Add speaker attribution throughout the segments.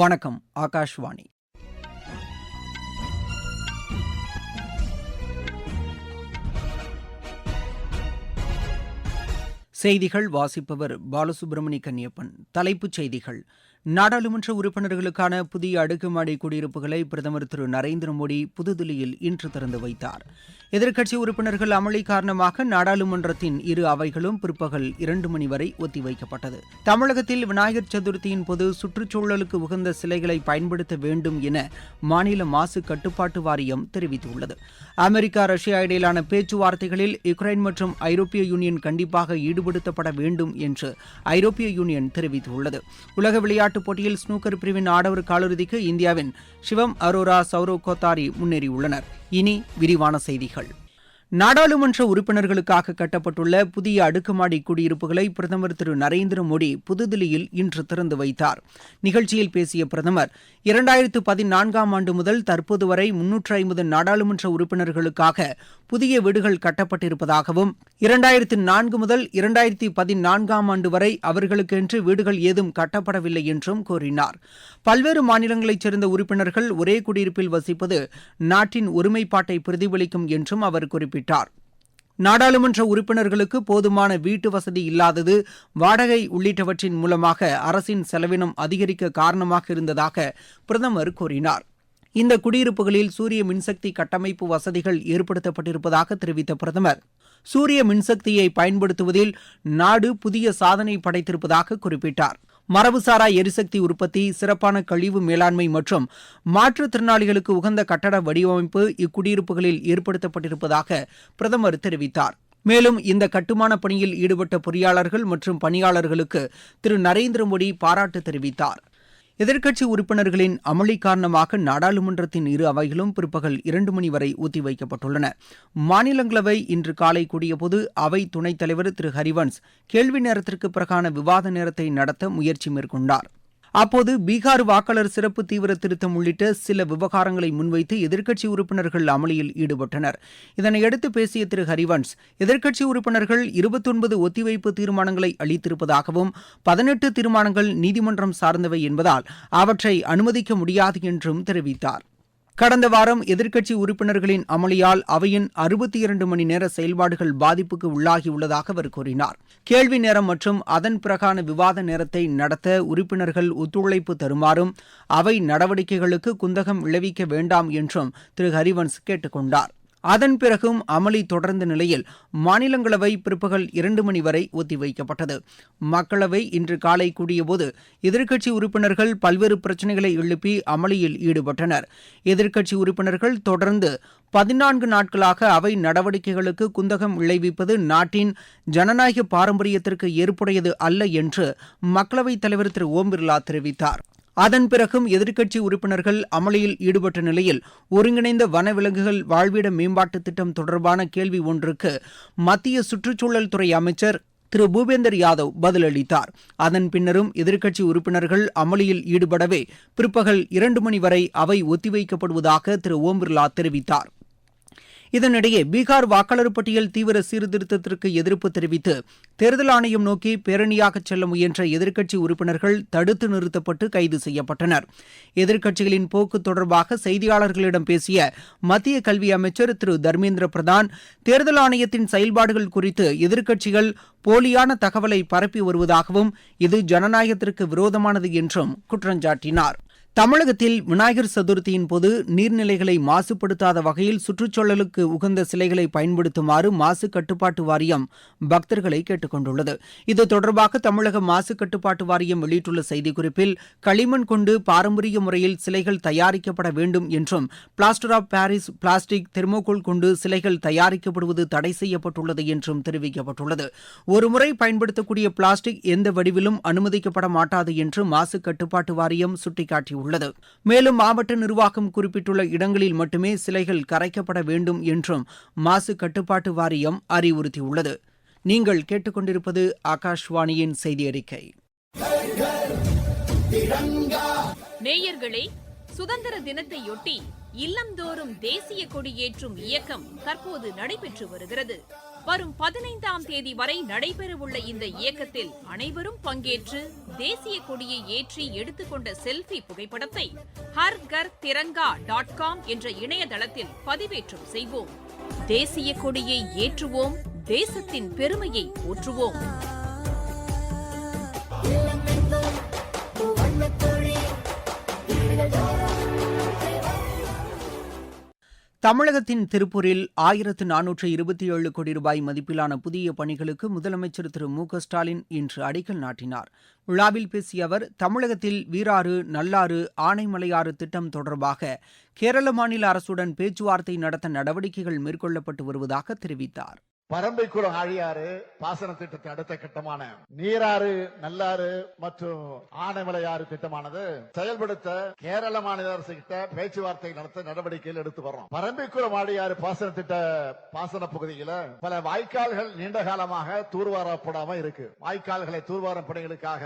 Speaker 1: வணக்கம் ஆகாஷ்வாணி செய்திகள் வாசிப்பவர் பாலசுப்பிரமணிய கன்னியப்பன் தலைப்புச் செய்திகள் நாடாளுமன்ற உறுப்பினர்களுக்கான புதிய அடுக்குமாடி குடியிருப்புகளை பிரதமர் திரு நரேந்திர மோடி புதுதில்லியில் இன்று திறந்து வைத்தார் எதிர்க்கட்சி உறுப்பினர்கள் அமளி காரணமாக நாடாளுமன்றத்தின் இரு அவைகளும் பிற்பகல் இரண்டு மணி வரை ஒத்திவைக்கப்பட்டது தமிழகத்தில் விநாயகர் சதுர்த்தியின் போது சுற்றுச்சூழலுக்கு உகந்த சிலைகளை பயன்படுத்த வேண்டும் என மாநில மாசு கட்டுப்பாட்டு வாரியம் தெரிவித்துள்ளது அமெரிக்கா ரஷ்யா இடையிலான பேச்சுவார்த்தைகளில் யுக்ரைன் மற்றும் ஐரோப்பிய யூனியன் கண்டிப்பாக ஈடுபடுத்தப்பட வேண்டும் என்று ஐரோப்பிய யூனியன் தெரிவித்துள்ளது உலக விளையாட்டு விளையாட்டுப் போட்டியில் ஸ்னூக்கர் பிரிவின் ஆடவர் காலிறுதிக்கு இந்தியாவின் சிவம் அரோரா சௌரவ் கோத்தாரி முன்னேறியுள்ளனர் இனி விரிவான செய்திகள் நாடாளுமன்ற உறுப்பினர்களுக்காக கட்டப்பட்டுள்ள புதிய அடுக்குமாடி குடியிருப்புகளை பிரதமர் திரு நரேந்திர மோடி புதுதில்லியில் இன்று திறந்து வைத்தார் நிகழ்ச்சியில் பேசிய பிரதமர் இரண்டாயிரத்து பதினான்காம் ஆண்டு முதல் தற்போது வரை முன்னூற்று ஐம்பது நாடாளுமன்ற உறுப்பினர்களுக்காக புதிய வீடுகள் கட்டப்பட்டிருப்பதாகவும் இரண்டாயிரத்தி நான்கு முதல் இரண்டாயிரத்தி பதினான்காம் ஆண்டு வரை அவர்களுக்கென்று வீடுகள் ஏதும் கட்டப்படவில்லை என்றும் கூறினார் பல்வேறு மாநிலங்களைச் சேர்ந்த உறுப்பினர்கள் ஒரே குடியிருப்பில் வசிப்பது நாட்டின் ஒருமைப்பாட்டை பிரதிபலிக்கும் என்றும் அவர் குறிப்பிட்டார் நாடாளுமன்ற உறுப்பினர்களுக்கு போதுமான வீட்டு வசதி இல்லாதது வாடகை உள்ளிட்டவற்றின் மூலமாக அரசின் செலவினம் அதிகரிக்க காரணமாக இருந்ததாக பிரதமர் கூறினார் இந்த குடியிருப்புகளில் சூரிய மின்சக்தி கட்டமைப்பு வசதிகள் ஏற்படுத்தப்பட்டிருப்பதாக தெரிவித்த பிரதமர் சூரிய மின்சக்தியை பயன்படுத்துவதில் நாடு புதிய சாதனை படைத்திருப்பதாக குறிப்பிட்டார் மரபுசாரா எரிசக்தி உற்பத்தி சிறப்பான கழிவு மேலாண்மை மற்றும் மாற்றுத்திறனாளிகளுக்கு உகந்த கட்டட வடிவமைப்பு இக்குடியிருப்புகளில் ஏற்படுத்தப்பட்டிருப்பதாக பிரதமர் தெரிவித்தார் மேலும் இந்த கட்டுமான பணியில் ஈடுபட்ட பொறியாளர்கள் மற்றும் பணியாளர்களுக்கு திரு நரேந்திர மோடி பாராட்டு தெரிவித்தாா் எதிர்க்கட்சி உறுப்பினர்களின் அமளி காரணமாக நாடாளுமன்றத்தின் இரு அவைகளும் பிற்பகல் இரண்டு மணி வரை ஒத்திவைக்கப்பட்டுள்ளன மாநிலங்களவை இன்று காலை கூடியபோது அவை துணைத் தலைவர் திரு ஹரிவன்ஸ் கேள்வி நேரத்திற்கு பிறகான விவாத நேரத்தை நடத்த முயற்சி மேற்கொண்டாா் அப்போது பீகார் வாக்காளர் சிறப்பு தீவிர திருத்தம் உள்ளிட்ட சில விவகாரங்களை முன்வைத்து எதிர்க்கட்சி உறுப்பினர்கள் அமளியில் ஈடுபட்டனர் இதனையடுத்து பேசிய திரு ஹரிவன்ஸ் எதிர்க்கட்சி உறுப்பினர்கள் இருபத்தொன்பது ஒத்திவைப்பு தீர்மானங்களை அளித்திருப்பதாகவும் பதினெட்டு தீர்மானங்கள் நீதிமன்றம் சார்ந்தவை என்பதால் அவற்றை அனுமதிக்க முடியாது என்றும் தெரிவித்தாா் கடந்த வாரம் எதிர்க்கட்சி உறுப்பினர்களின் அமளியால் அவையின் அறுபத்தி இரண்டு மணி நேர செயல்பாடுகள் பாதிப்புக்கு உள்ளாகியுள்ளதாக அவர் கூறினார் கேள்வி நேரம் மற்றும் அதன் பிறகான விவாத நேரத்தை நடத்த உறுப்பினர்கள் ஒத்துழைப்பு தருமாறும் அவை நடவடிக்கைகளுக்கு குந்தகம் விளைவிக்க வேண்டாம் என்றும் திரு ஹரிவன்ஸ் கேட்டுக்கொண்டாா் அதன் பிறகும் அமளி தொடர்ந்த நிலையில் மாநிலங்களவை பிற்பகல் இரண்டு மணி வரை ஒத்திவைக்கப்பட்டது மக்களவை இன்று காலை கூடியபோது எதிர்க்கட்சி உறுப்பினர்கள் பல்வேறு பிரச்சினைகளை எழுப்பி அமளியில் ஈடுபட்டனர் எதிர்க்கட்சி உறுப்பினர்கள் தொடர்ந்து பதினான்கு நாட்களாக அவை நடவடிக்கைகளுக்கு குந்தகம் விளைவிப்பது நாட்டின் ஜனநாயக பாரம்பரியத்திற்கு ஏற்புடையது அல்ல என்று மக்களவைத் தலைவர் திரு ஓம் பிர்லா தெரிவித்தார் அதன் பிறகும் எதிர்க்கட்சி உறுப்பினர்கள் அமளியில் ஈடுபட்ட நிலையில் ஒருங்கிணைந்த வனவிலங்குகள் வாழ்விட மேம்பாட்டு திட்டம் தொடர்பான கேள்வி ஒன்றுக்கு மத்திய சுற்றுச்சூழல் துறை அமைச்சர் திரு பூபேந்தர் யாதவ் பதிலளித்தார் அதன் பின்னரும் எதிர்க்கட்சி உறுப்பினர்கள் அமளியில் ஈடுபடவே பிற்பகல் இரண்டு மணி வரை அவை ஒத்திவைக்கப்படுவதாக திரு ஓம் பிர்லா தெரிவித்தார் இதனிடையே பீகார் வாக்காளர் பட்டியல் தீவிர சீர்திருத்தத்திற்கு எதிர்ப்பு தெரிவித்து தேர்தல் ஆணையம் நோக்கி பேரணியாக செல்ல முயன்ற எதிர்க்கட்சி உறுப்பினர்கள் தடுத்து நிறுத்தப்பட்டு கைது செய்யப்பட்டனர் எதிர்க்கட்சிகளின் போக்கு தொடர்பாக செய்தியாளர்களிடம் பேசிய மத்திய கல்வி அமைச்சர் திரு தர்மேந்திர பிரதான் தேர்தல் ஆணையத்தின் செயல்பாடுகள் குறித்து எதிர்க்கட்சிகள் போலியான தகவலை பரப்பி வருவதாகவும் இது ஜனநாயகத்திற்கு விரோதமானது என்றும் குற்றஞ்சாட்டினார் தமிழகத்தில் விநாயகர் சதுர்த்தியின் போது நீர்நிலைகளை மாசுபடுத்தாத வகையில் சுற்றுச்சூழலுக்கு உகந்த சிலைகளை பயன்படுத்துமாறு மாசு கட்டுப்பாட்டு வாரியம் பக்தர்களை கேட்டுக்கொண்டுள்ளது இது தொடர்பாக தமிழக மாசு கட்டுப்பாட்டு வாரியம் வெளியிட்டுள்ள செய்திக்குறிப்பில் களிமண் கொண்டு பாரம்பரிய முறையில் சிலைகள் தயாரிக்கப்பட வேண்டும் என்றும் plaster of Paris plastic thermocol கொண்டு சிலைகள் தயாரிக்கப்படுவது தடை செய்யப்பட்டுள்ளது என்றும் தெரிவிக்கப்பட்டுள்ளது ஒருமுறை பயன்படுத்தக்கூடிய பிளாஸ்டிக் எந்த வடிவிலும் அனுமதிக்கப்பட மாட்டாது என்று மாசு கட்டுப்பாட்டு வாரியம் சுட்டிக்காட்டியுள்ளது உள்ளது மேலும் மாவட்ட நிர்வாகம் குறிப்பிட்டுள்ள இடங்களில் மட்டுமே சிலைகள் கரைக்கப்பட வேண்டும் என்றும் மாசு கட்டுப்பாட்டு வாரியம் அறிவுறுத்தியுள்ளது நீங்கள் கேட்டுக்கொண்டிருப்பது ஆகாஷ்வாணியின் செய்தி அறிக்கை நேயர்களே சுதந்திர தினத்தையொட்டி இல்லந்தோறும் தேசிய கொடியேற்றும் இயக்கம் தற்போது நடைபெற்று வருகிறது வரும் பதினைந்தாம் தேதி வரை நடைபெறவுள்ள இந்த இயக்கத்தில் அனைவரும் பங்கேற்று தேசிய கொடியை ஏற்றி எடுத்துக்கொண்ட செல்ஃபி புகைப்படத்தை ஹர் கர் திரங்கா டாட் காம் என்ற இணையதளத்தில் பதிவேற்றம் செய்வோம் தேசிய கொடியை ஏற்றுவோம் தேசத்தின் பெருமையை போற்றுவோம் தமிழகத்தின் திருப்பூரில் ஆயிரத்து நானூற்று இருபத்தி ஏழு கோடி ரூபாய் மதிப்பிலான புதிய பணிகளுக்கு முதலமைச்சர் திரு மு க ஸ்டாலின் இன்று அடிக்கல் நாட்டினார் விழாவில் பேசிய அவர் தமிழகத்தில் வீராறு நல்லாறு ஆனைமலையாறு திட்டம் தொடர்பாக கேரள மாநில அரசுடன் பேச்சுவார்த்தை நடத்த நடவடிக்கைகள் மேற்கொள்ளப்பட்டு வருவதாக தெரிவித்தார் குளம் ஆழியாறு பாசன திட்டத்தை அடுத்த கட்டமான நீராறு நல்லாறு மற்றும் ஆனைமலையாறு திட்டமானது செயல்படுத்த கேரள மாநில அரசு கிட்ட பேச்சுவார்த்தை நடத்த நடவடிக்கைகள் எடுத்து வர்றோம் குளம் ஆழியாறு பாசன திட்ட பாசன பகுதியில பல வாய்க்கால்கள் நீண்ட காலமாக தூர்வாரப்படாம இருக்கு வாய்க்கால்களை தூர்வாரம் பணிகளுக்காக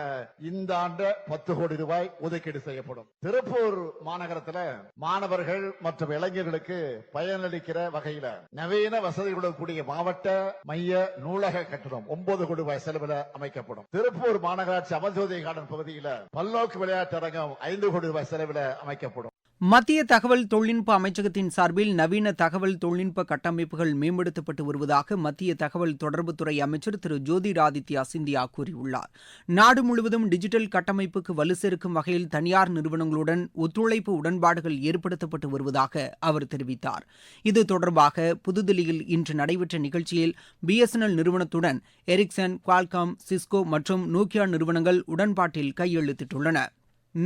Speaker 1: இந்த ஆண்டு பத்து கோடி ரூபாய் ஒதுக்கீடு செய்யப்படும் திருப்பூர் மாநகரத்தில் மாணவர்கள் மற்றும் இளைஞர்களுக்கு பயனளிக்கிற வகையில நவீன வசதிகளுடன் கூடிய மாவட்ட மைய நூலக கட்டிடம் ஒன்பது கோடி ரூபாய் செலவில் அமைக்கப்படும் திருப்பூர் மாநகராட்சி அமர்ஜோதி கார்டன் பகுதியில் பல்நோக்கு விளையாட்டரங்கம் ஐந்து கோடி ரூபாய் செலவில் அமைக்கப்படும் மத்திய தகவல் தொழில்நுட்ப அமைச்சகத்தின் சார்பில் நவீன தகவல் தொழில்நுட்ப கட்டமைப்புகள் மேம்படுத்தப்பட்டு வருவதாக மத்திய தகவல் தொடர்புத்துறை அமைச்சர் திரு ஜோதிராதித்யா சிந்தியா கூறியுள்ளார் நாடு முழுவதும் டிஜிட்டல் கட்டமைப்புக்கு வலு சேர்க்கும் வகையில் தனியார் நிறுவனங்களுடன் ஒத்துழைப்பு உடன்பாடுகள் ஏற்படுத்தப்பட்டு வருவதாக அவர் தெரிவித்தார் இது தொடர்பாக புதுதில்லியில் இன்று நடைபெற்ற நிகழ்ச்சியில் பிஎஸ்என்எல் நிறுவனத்துடன் எரிக்சன் குவால்காம் சிஸ்கோ மற்றும் நோக்கியா நிறுவனங்கள் உடன்பாட்டில் கையெழுத்திட்டுள்ளன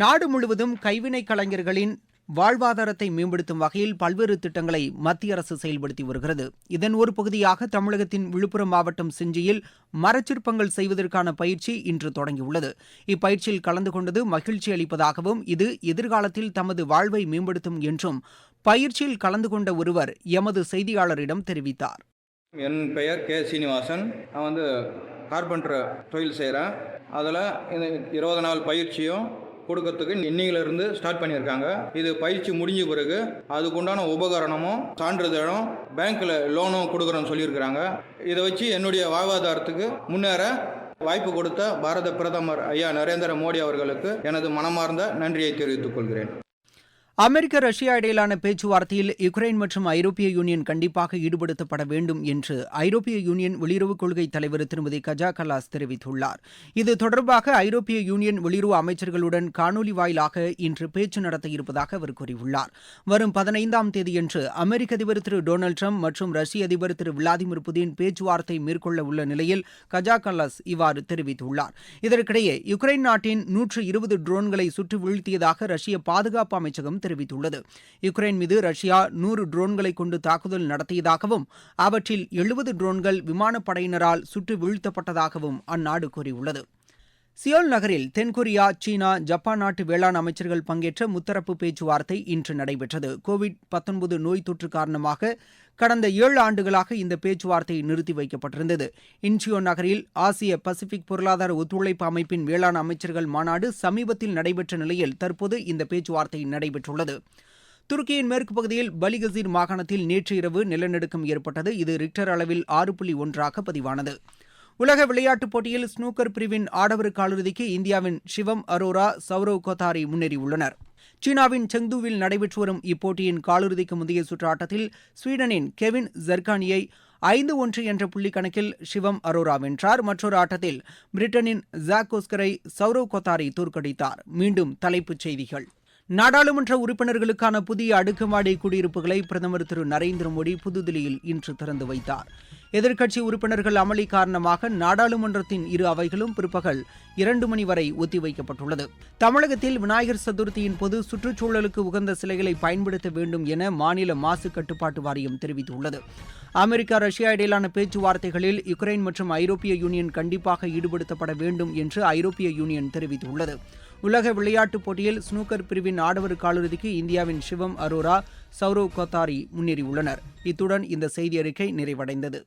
Speaker 1: நாடு முழுவதும் கைவினை கலைஞர்களின் வாழ்வாதாரத்தை மேம்படுத்தும் வகையில் பல்வேறு திட்டங்களை மத்திய அரசு செயல்படுத்தி வருகிறது இதன் ஒரு பகுதியாக தமிழகத்தின் விழுப்புரம் மாவட்டம் செஞ்சியில் மரச்சிற்பங்கள் செய்வதற்கான பயிற்சி இன்று தொடங்கியுள்ளது இப்பயிற்சியில் கலந்து கொண்டது மகிழ்ச்சி அளிப்பதாகவும் இது எதிர்காலத்தில் தமது வாழ்வை மேம்படுத்தும் என்றும் பயிற்சியில் கலந்து கொண்ட ஒருவர் எமது செய்தியாளரிடம் தெரிவித்தார் என் பெயர் கே சீனிவாசன் வந்து தொழில் செய்கிறேன் அதில் இந்த இருபது நாள் பயிற்சியும் கொடுக்கறதுக்கு இருந்து ஸ்டார்ட் பண்ணியிருக்காங்க இது பயிற்சி முடிஞ்ச பிறகு அதுக்குண்டான உபகரணமும் சான்றிதழும் பேங்க்கில் லோனும் கொடுக்குறோன்னு சொல்லியிருக்கிறாங்க இதை வச்சு என்னுடைய வாழ்வாதாரத்துக்கு முன்னேற வாய்ப்பு கொடுத்த பாரத பிரதமர் ஐயா நரேந்திர மோடி அவர்களுக்கு எனது மனமார்ந்த நன்றியை தெரிவித்துக் கொள்கிறேன் அமெரிக்க ரஷ்யா இடையிலான பேச்சுவார்த்தையில் யுக்ரைன் மற்றும் ஐரோப்பிய யூனியன் கண்டிப்பாக ஈடுபடுத்தப்பட வேண்டும் என்று ஐரோப்பிய யூனியன் வெளியுறவுக் கொள்கை தலைவர் திருமதி கஜா கலாஸ் தெரிவித்துள்ளார் இது தொடர்பாக ஐரோப்பிய யூனியன் வெளியுறவு அமைச்சர்களுடன் காணொலி வாயிலாக இன்று பேச்சு நடத்த இருப்பதாக அவர் கூறியுள்ளார் வரும் பதினைந்தாம் தேதியன்று அமெரிக்க அதிபர் திரு டொனால்டு ட்ரம்ப் மற்றும் ரஷ்ய அதிபர் திரு விளாடிமிர் புதின் பேச்சுவார்த்தை மேற்கொள்ள உள்ள நிலையில் கஜா கலாஸ் இவ்வாறு தெரிவித்துள்ளார் இதற்கிடையே யுக்ரைன் நாட்டின் நூற்று இருபது ட்ரோன்களை சுற்றி வீழ்த்தியதாக ரஷ்ய பாதுகாப்பு அமைச்சகம் தெரிவித்துள்ளது யுக்ரைன் மீது ரஷ்யா நூறு ட்ரோன்களை கொண்டு தாக்குதல் நடத்தியதாகவும் அவற்றில் எழுபது ட்ரோன்கள் விமானப்படையினரால் சுட்டு வீழ்த்தப்பட்டதாகவும் அந்நாடு கூறியுள்ளது சியோல் நகரில் தென்கொரியா சீனா ஜப்பான் நாட்டு வேளாண் அமைச்சர்கள் பங்கேற்ற முத்தரப்பு பேச்சுவார்த்தை இன்று நடைபெற்றது கோவிட் நோய் தொற்று காரணமாக கடந்த ஏழு ஆண்டுகளாக இந்த பேச்சுவார்த்தை நிறுத்தி வைக்கப்பட்டிருந்தது இன்ச்சியோ நகரில் ஆசிய பசிபிக் பொருளாதார ஒத்துழைப்பு அமைப்பின் வேளாண் அமைச்சர்கள் மாநாடு சமீபத்தில் நடைபெற்ற நிலையில் தற்போது இந்த பேச்சுவார்த்தை நடைபெற்றுள்ளது துருக்கியின் மேற்கு பகுதியில் பலிகசீர் மாகாணத்தில் நேற்று இரவு நிலநடுக்கம் ஏற்பட்டது இது ரிக்டர் அளவில் ஆறு புள்ளி ஒன்றாக பதிவானது உலக விளையாட்டுப் போட்டியில் ஸ்னூக்கர் பிரிவின் ஆடவர் காலிறுதிக்கு இந்தியாவின் சிவம் அரோரா சௌரவ் கோத்தாரி முன்னேறியுள்ளனா் சீனாவின் செங்துவில் நடைபெற்று வரும் இப்போட்டியின் காலிறுதிக்கு முந்தைய சுற்று ஆட்டத்தில் ஸ்வீடனின் கெவின் ஜெர்கானியை ஐந்து ஒன்று என்ற புள்ளி கணக்கில் சிவம் அரோரா வென்றார் மற்றொரு ஆட்டத்தில் பிரிட்டனின் ஜாக் கோஸ்கரை சௌரவ் கோத்தாரை தோற்கடித்தார் மீண்டும் தலைப்புச் செய்திகள் நாடாளுமன்ற உறுப்பினர்களுக்கான புதிய அடுக்குமாடி குடியிருப்புகளை பிரதமர் திரு நரேந்திர மோடி புதுதில்லியில் இன்று திறந்து வைத்தார் எதிர்க்கட்சி உறுப்பினர்கள் அமளி காரணமாக நாடாளுமன்றத்தின் இரு அவைகளும் பிற்பகல் இரண்டு மணி வரை ஒத்திவைக்கப்பட்டுள்ளது தமிழகத்தில் விநாயகர் சதுர்த்தியின் போது சுற்றுச்சூழலுக்கு உகந்த சிலைகளை பயன்படுத்த வேண்டும் என மாநில மாசு கட்டுப்பாட்டு வாரியம் தெரிவித்துள்ளது அமெரிக்கா ரஷ்யா இடையிலான பேச்சுவார்த்தைகளில் யுக்ரைன் மற்றும் ஐரோப்பிய யூனியன் கண்டிப்பாக ஈடுபடுத்தப்பட வேண்டும் என்று ஐரோப்பிய யூனியன் தெரிவித்துள்ளது உலக விளையாட்டுப் போட்டியில் ஸ்னூக்கர் பிரிவின் ஆடவர் காலிறுதிக்கு இந்தியாவின் சிவம் அரோரா சௌரவ் கோத்தாரி முன்னேறியுள்ளனர் இத்துடன் இந்த செய்தி அறிக்கை நிறைவடைந்தது